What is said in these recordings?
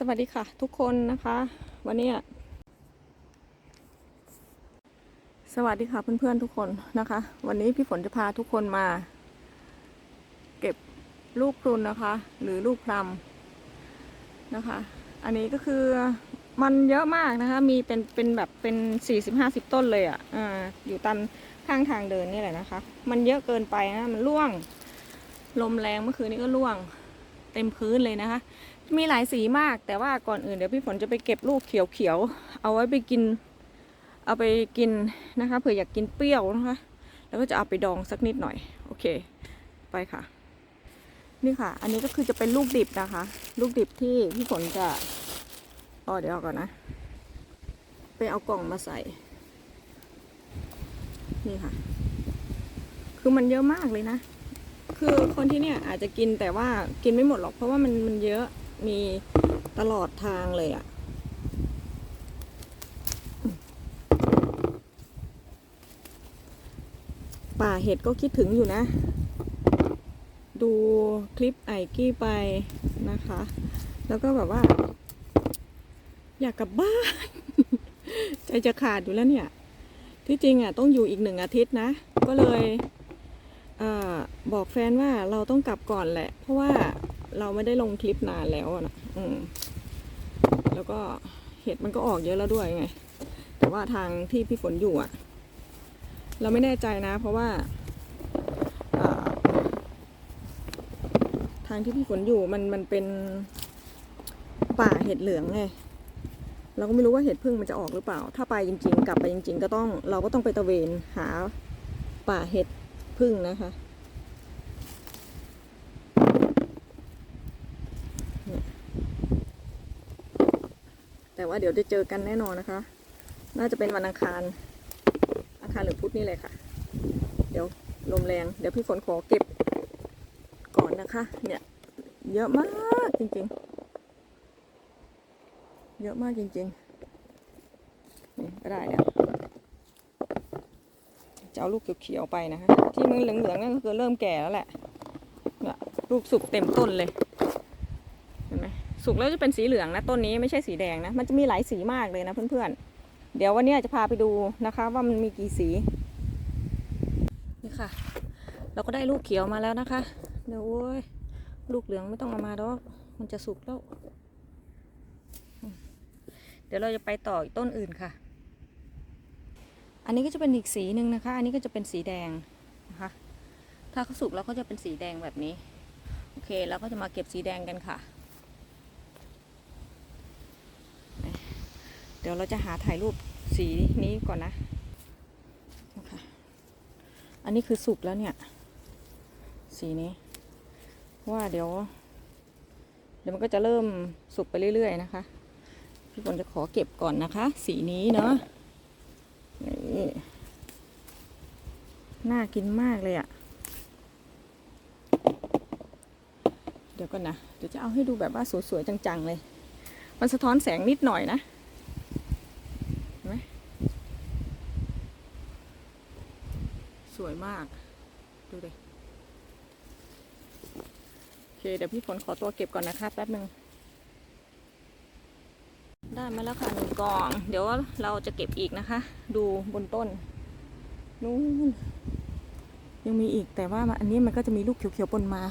สวัสดีค่ะ ทุกคนนะคะ วันนี้สวัสดีค่ะเพื่อนๆทุกคนนะคะ วันนี้พี่ฝนจะพาทุกคนมา เก็บลูกพรุนนะคะ หรือลูกพลัมนะคะ อันนี้ก็คือมันเยอะมากนะคะ มีเป็นเป็นแบบเป็นสี่สิบห้าสิบต้นเลยอะ่ะอ่าอยู่ตามข้างทางเดินนี่แหละนะคะ มันเยอะเกินไปนะมันร่วง ลมแรงเมื่อคืนนี้ก็ร่วง เต็มพื้นเลยนะคะ มีหลายสีมากแต่ว่าก่อนอื่นเดี๋ยวพี่ฝนจะไปเก็บลูกเขียวๆเอาไว้ไปกิน เอาไปกินนะคะเผื่ออยากกินเปรี้ยวนะคะ แล้วก็จะเอาไปดองสักนิดหน่อย โอเค ไปค่ะ นี่ค่ะ อันนี้ก็คือจะเป็นลูกดิบนะคะ ลูกดิบที่พี่ฝนจะอ๋อเดี๋ยวเอาก่อนนะ ไปเอากล่องมาใส่ นี่ค่ะ คือมันเยอะมากเลยนะคือคนที่เนี่ยอาจจะกินแต่ว่ากินไม่หมดหรอกเพราะว่ามันมันเยอะ มีตลอดทางเลยอะ่ะ ป่าเห็ดก็คิดถึงอยู่นะ ดูคลิปไอกี้ไปนะคะ แล้วก็แบบว่า อยากกลับบ้าน ใจจะขาดอยู่แล้วเนี่ย ที่จริงอะต้องอยู่อีกหนึ่งอาทิตย์นะ ก็เลยอบอกแฟนว่าเราต้องกลับก่อนแหละ เพราะว่า เราไม่ได้ลงคลิปนานแล้วนะอืมแล้วก็เห็ดมันก็ออกเยอะแล้วด้วยไง แต่ว่าทางที่พี่ฝนอยู่อะเราไม่แน่ใจนะ เพราะว่าทางที่พี่ฝนอยู่มันมันเป็นป่าเห็ดเหลืองไงเราก็ไม่รู้ว่าเห็ดพึ่งมันจะออกหรือเปล่า ถ้าไปจริง ๆ กลับไปจริง ๆ ก็ต้องเราก็ต้องไปตะเวนหาป่าเห็ดพึ่งนะคะเนี่ยแต่ ว่าเดี๋ยวจะเจอกันแน่นอนนะคะ น่าจะเป็นวันอังคารอังคารหรือพุธนี่เลยค่ะ เดี๋ยวลมแรง เดี๋ยวพี่ฝนขอเก็บก่อนนะคะ เนี่ยเยอะมากจริงๆ เยอะมากจริงๆ นี่ก็ได้แล้วจะเอาลูกเขียวๆไปนะคะ ที่มันเหลืองๆนั่นก็คือเริ่มแก่แล้วแหละเนี่ยลูกสุกเต็มต้นเลย สุกแล้วจะเป็นสีเหลืองนะต้นนี้ไม่ใช่สีแดงนะ มันจะมีหลายสีมากเลยนะเพื่อนๆ เดี๋ยววันนี้จะพาไปดูนะคะ ว่ามันมีกี่สีนี่ค่ะ เราก็ได้ลูกเขียวมาแล้วนะคะ เดี๋ยวโอ้ยลูกเหลืองไม่ต้องเอามาดอกมันจะสุกแล้ว เดี๋ยวเราจะไปต่ออีกต้นอื่นค่ะ อันนี้ก็จะเป็นอีกสีหนึ่งนะคะ อันนี้ก็จะเป็นสีแดงนะคะ ถ้าเขาสุกแล้วก็จะเป็นสีแดงแบบนี้ โอเคแล้วก็จะมาเก็บสีแดงกันค่ะ เดี๋ยวเราจะหาถ่ายรูปสีนี้ก่อนนะนะคะอันนี้คือสุกแล้วเนี่ย สีนี้ ว่าเดี๋ยว เดี๋ยวมันก็จะเริ่มสุกไปเรื่อยๆนะคะ พี่ฝนจะขอเก็บก่อนนะคะ สีนี้เนาะนี่น่ากินมากเลยอะ่ะ เดี๋ยวก่อนนะ เดี๋ยวจะเอาให้ดูแบบว่าสวยๆจังๆเลย มันสะท้อนแสงนิดหน่อยนะ เห็นไหม ส วยมาก ดูดิโอเค เดี๋ยวพี่ฝนขอตัวเก็บก่อนนะคะ แป๊บหนึ่งได้มาแล้วค่ะหนึ่งกล่อง เดี๋ยวเราจะเก็บอีกนะคะ ดูบนต้นนู้นยังมีอีกแต่ว่าอันนี้มันก็จะมีลูกเขียวๆปนมา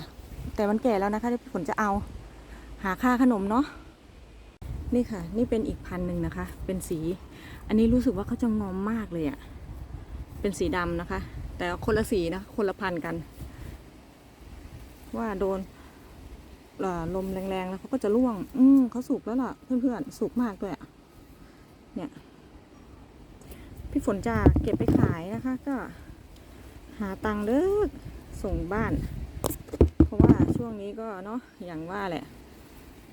แต่มันแก่แล้วนะคะที่ผลจะเอา หาค่าขนมเนาะนี่ค่ะ นี่เป็นอีกพันหนึ่งนะคะ เป็นสี อันนี้รู้สึกว่าเขาจะงอมมากเลยอะ่ะ เป็นสีดำนะคะ แต่คนละสีนะ คนละพันกัน ว่าโดนลมแรงๆ แล้วเขาก็จะร่วง อืมเขาสุกแล้วล่ะ เพื่อนๆ สุกมากด้วยอะเนี่ย พี่ฝนจะเก็บไปขายนะคะ ก็ หาตังค์เด้อส่งบ้าน เพราะว่าช่วงนี้ก็เนาะอย่างว่าแหละ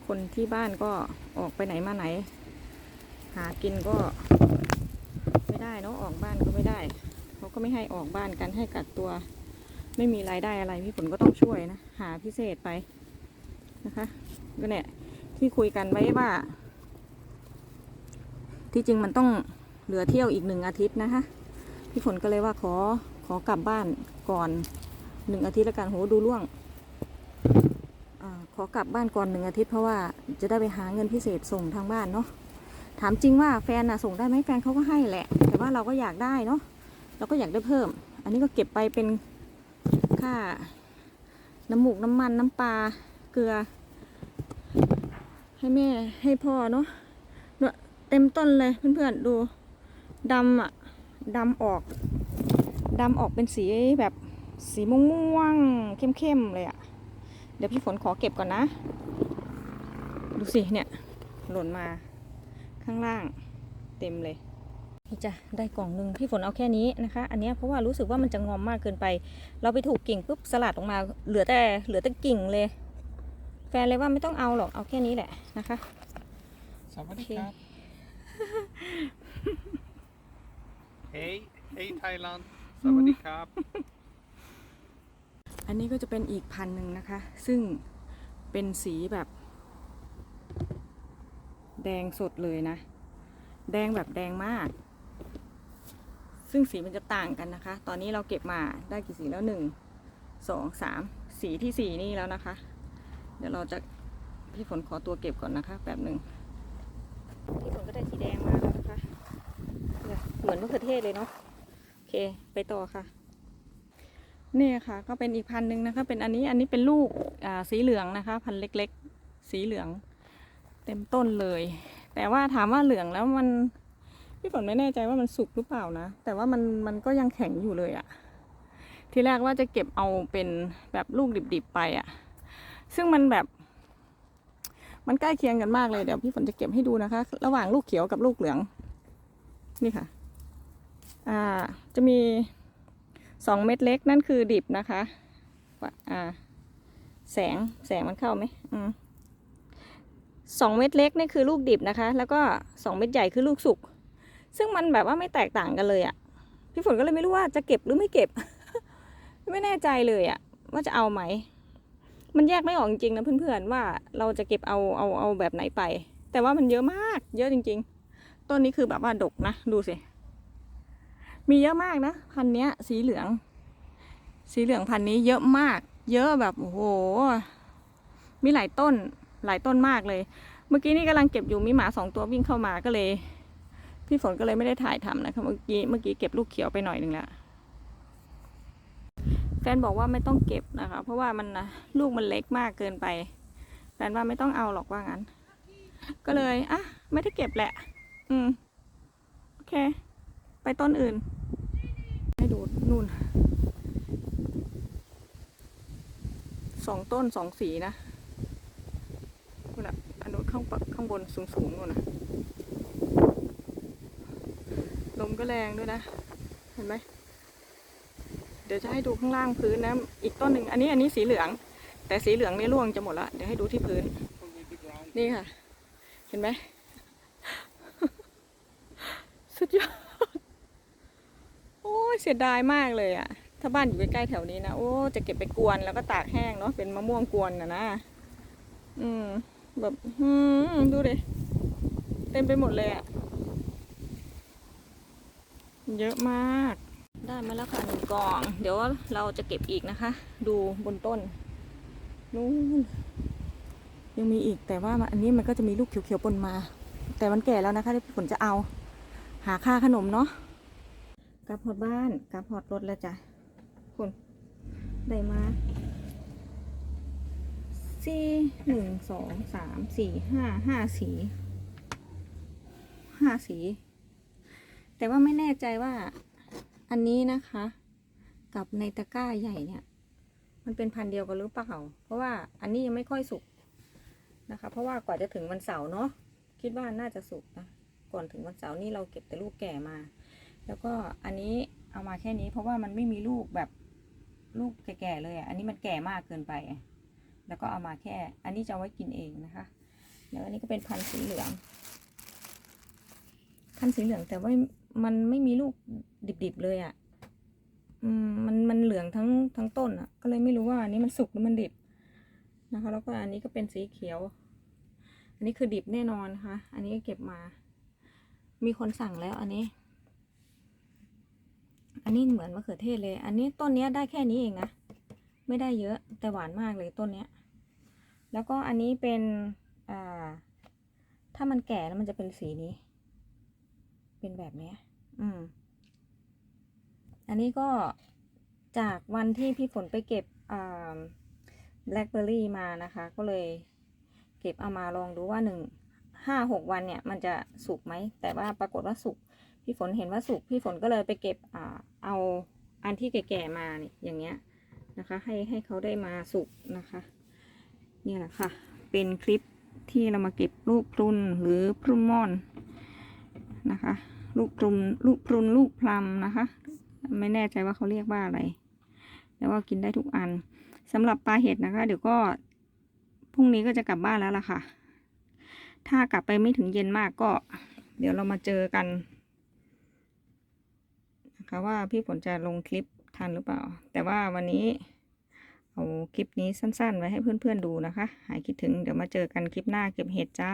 คนที่บ้านก็ออกไปไหนมาไหน หากินก็ไม่ได้เนาะออกบ้านก็ไม่ได้ เขาก็ไม่ให้ออกบ้านกันให้กักตัว ไม่มีรายได้อะไรพี่ฝนก็ต้องช่วยนะ หาพิเศษไปนะคะ ก็เนี่ยที่คุยกันไว้ว่า ที่จริงมันต้องเหลือเที่ยวอีกหนึ่งอาทิตย์นะคะพี่ฝนก็เลยว่าขอขอกลับบ้านก่อนหนึ่งอาทิตย์ล้วกันโหดูล่วงอขอกลับบ้านก่อนหนึ่งอาทิตย์เพราะว่าจะได้ไปหาเงินพิเศษส่งทางบ้านเนาะถามจริงว่าแฟนนะส่งได้ไหมแฟนเขาก็ให้แหละ แต่ว่าเราก็อยากได้เนาะ เราก็อยากได้เพิ่ม อันนี้ก็เก็บไปเป็นค่าน้ำหมูกน้ำมันน้ำปลาเกลือ ให้แม่ให้พ่อเนาะเนี่ยเต็มต้นเลยเพื่อนๆดูดำอะดำออกดำออกเป็นสีแบบสีม่วงๆเข้มๆเลยอะเดี๋ยวพี่ฝนขอเก็บก่อนนะ ดูสิเนี่ย หล่นมาข้างล่างเต็มเลย นี่จ้ะได้กล่องหนึ่งพี่ฝนเอาแค่นี้นะคะ อันเนี้ยเพราะว่ารู้สึกว่ามันจะงอมมากเกินไป เราไปถูกกิ่งปุ๊บสลัดออกมาเหลือแต่เหลือแต่กิ่งเลย แฟนเลยว่าไม่ต้องเอาหรอกเอาแค่นี้แหละนะคะสวัสดีโอเคครับ เฮ้ยเฮ้ยไทยแลนด์สวัสดีครับ อันนี้ก็จะเป็นอีกพันธุ์หนึ่งนะคะ ซึ่งเป็นสีแบบ แดงสดเลยนะ แดงแบบแดงมาก ซึ่งสีมันจะต่างกันนะคะ ตอนนี้เราเก็บมาได้กี่สีแล้วหนึ่งสองสามสีที่สี่นี่แล้วนะคะ เดี๋ยวเราจะพี่ฝนขอตัวเก็บก่อนนะคะแบบหนึ่งพี่ฝนก็ได้สีแดงมาแล้วนะคะเนี่ยเหมือนมะเขือเทศเลยเนาะโอเคไปต่อค่ะนี่ค่ะ ก็เป็นอีกพันธุ์หนึ่งนะคะ เป็นอันนี้อันนี้เป็นลูกอ่าสีเหลืองนะคะ พันธุ์เล็กๆ สีเหลือง เต็มต้นเลย แต่ว่าถามว่าเหลืองแล้วมัน พี่ฝนไม่แน่ใจว่ามันสุกหรือเปล่านะ แต่ว่ามันมันก็ยังแข็งอยู่เลยอะทีแรกว่าจะเก็บเอาเป็นแบบลูกดิบๆไปอะซึ่งมันแบบมันใกล้เคียงกันมากเลยเดี๋ยวพี่ฝนจะเก็บให้ดูนะคะ ระหว่างลูกเขียวกับลูกเหลือง นี่ค่ะ อ่า จะมีสองเม็ดเล็กนั่นคือดิบนะคะว่าอ่า แสงแสงมันเข้าไหมอืมสองเม็ดเล็กนี่คือลูกดิบนะคะ แล้วก็สองเม็ดใหญ่คือลูกสุก ซึ่งมันแบบว่าไม่แตกต่างกันเลยอะ่ะ พี่ฝนก็เลยไม่รู้ว่าจะเก็บหรือไม่เก็บ ไม่แน่ใจเลยอะ่ะ ว่าจะเอาไหม มันแยกไม่ออกจริงๆนะเพื่อนๆว่าเราจะเก็บเอาเอาเอาแบบไหนไป แต่ว่ามันเยอะมาก เยอะจริง ๆ ต้นนี้คือแบบว่าดกนะดูสิมีเยอะมากนะ พันเนี้ย สีเหลือง สีเหลืองพันนี้เยอะมาก เยอะแบบโอ้โห มีหลายต้นหลายต้นมากเลย เมื่อกี้นี่กำลังเก็บอยู่มีหมาสองตัววิ่งเข้ามาก็เลย พี่ฝนก็เลยไม่ได้ถ่ายทำนะคะเมื่อกี้เมื่อกี้เก็บลูกเขียวไปหน่อยหนึ่งแล้วแฟนบอกว่าไม่ต้องเก็บนะคะ เพราะว่ามันนะลูกมันเล็กมากเกินไปแฟนว่าไม่ต้องเอาหรอกว่างั้น ก็เลยอะไม่ได้เก็บแหละ อืมโอเค ไปต้นอื่น ให้ดูนู่นสองต้นสองสีนะนู่นอะอันนู้นข้างข้างบนสูงสูงๆนู่นนะ ลมก็แรงด้วยนะ เห็นไหม เดี๋ยวจะให้ดูข้างล่างพื้นนะ อีกต้นหนึ่ง อันนี้อันนี้สีเหลือง แต่สีเหลืองนี่ร่วงจะหมดละ เดี๋ยวให้ดูที่พื้น นี่ค่ะ เห็นไหม สุดยอด โอ้ยเสียดายมากเลยอะถ้าบ้านอยู่ใกล้ๆแถวนี้นะ โอ้ จะเก็บไปกวนแล้วก็ตากแห้งเนาะ เป็นมะม่วงกวนนะนะ อืม แบบ อืม ดูดิ เต็มไปหมดเลยอะ เยอะมาก ได้มาแล้วค่ะหนึ่งกล่อง เดี๋ยวเราจะเก็บอีกนะคะ ดูบนต้นนู่นยังมีอีกแต่ว่ามันอันนี้มันก็จะมีลูกเขียวๆปนมา แต่มันแก่แล้วนะคะที่ผลจะเอา หาค่าขนมเนาะกลับหอดบ้านกลับหอดรถแล้วจ้ะคุณได้มาสี่หนึ่งสองสามสี่ห้าห้าสีห้าสี แต่ว่าไม่แน่ใจว่าอันนี้นะคะ กับในตะกร้าใหญ่เนี่ย มันเป็นพันเดียวกันหรือเปล่า เพราะว่าอันนี้ยังไม่ค่อยสุกนะคะ เพราะว่ากว่าจะถึงวันเสาร์เนาะคิดว่าน่าจะสุกนะก่อนถึงวันเสาร์นี่เราเก็บแต่ลูกแก่มา แล้วก็อันนี้เอามาแค่นี้ เพราะว่ามันไม่มีลูกแบบลูกแก่ๆเลยอะอันนี้มันแก่มากเกินไป แล้วก็เอามาแค่ อันนี้จะเอาไว้กินเองนะคะ แล้วอันนี้ก็เป็นพันธุ์สีเหลือง พันธุ์สีเหลืองแต่ว่า มันไม่มีลูกดิบๆเลยอะมันมันเหลืองทั้งทั้งต้นอะ ก็เลยไม่รู้ว่าอันนี้มันสุกหรือมันดิบนะคะ แล้วก็อันนี้ก็เป็นสีเขียว อันนี้คือดิบแน่นอนค่ะ อันนี้ก็เก็บมา มีคนสั่งแล้วอันนี้ อันนี้เหมือนมะเขือเทศเลย อันนี้ต้นเนี้ยได้แค่นี้เองนะ ไม่ได้เยอะแต่หวานมากเลยต้นเนี้ย แล้วก็อันนี้เป็น อ่า ถ้ามันแก่แล้วมันจะเป็นสีนี้ เป็นแบบนี้อืม อันนี้ก็จากวันที่พี่ฝนไปเก็บอ่าแบล็คเบอร์รี่มานะคะ ก็เลยเก็บเอามาลองดูว่าหนึ่งห้าหกวันเนี่ย มันจะสุกไหม แต่ว่าปรากฏว่าสุก พี่ฝนเห็นว่าสุก พี่ฝนก็เลยไปเก็บอ่าเอาอันที่แก่ๆมานี่อย่างเงี้ยนะคะ ให้ให้เขาได้มาสุกนะคะ นี่แหละค่ะ เป็นคลิปที่เรามาเก็บลูกพรุนหรือพรุนม่อนนะคะ ลูกพรุนลูกพรุนลูกพลัมนะคะ ไม่แน่ใจว่าเขาเรียกว่าอะไร แต่ว่ากินได้ทุกอันสำหรับปลาเห็ดนะคะ เดี๋ยวก็พรุ่งนี้ก็จะกลับบ้านแล้วล่ะค่ะ ถ้ากลับไปไม่ถึงเย็นมากก็ เดี๋ยวเรามาเจอกันนะคะว่าพี่ฝนจะลงคลิปทันหรือเปล่า แต่ว่าวันนี้เอาคลิปนี้สั้นๆ ไว้ให้เพื่อนๆดูนะคะ หายคิดถึงเดี๋ยวมาเจอกันคลิปหน้าเก็บเห็ดจ้า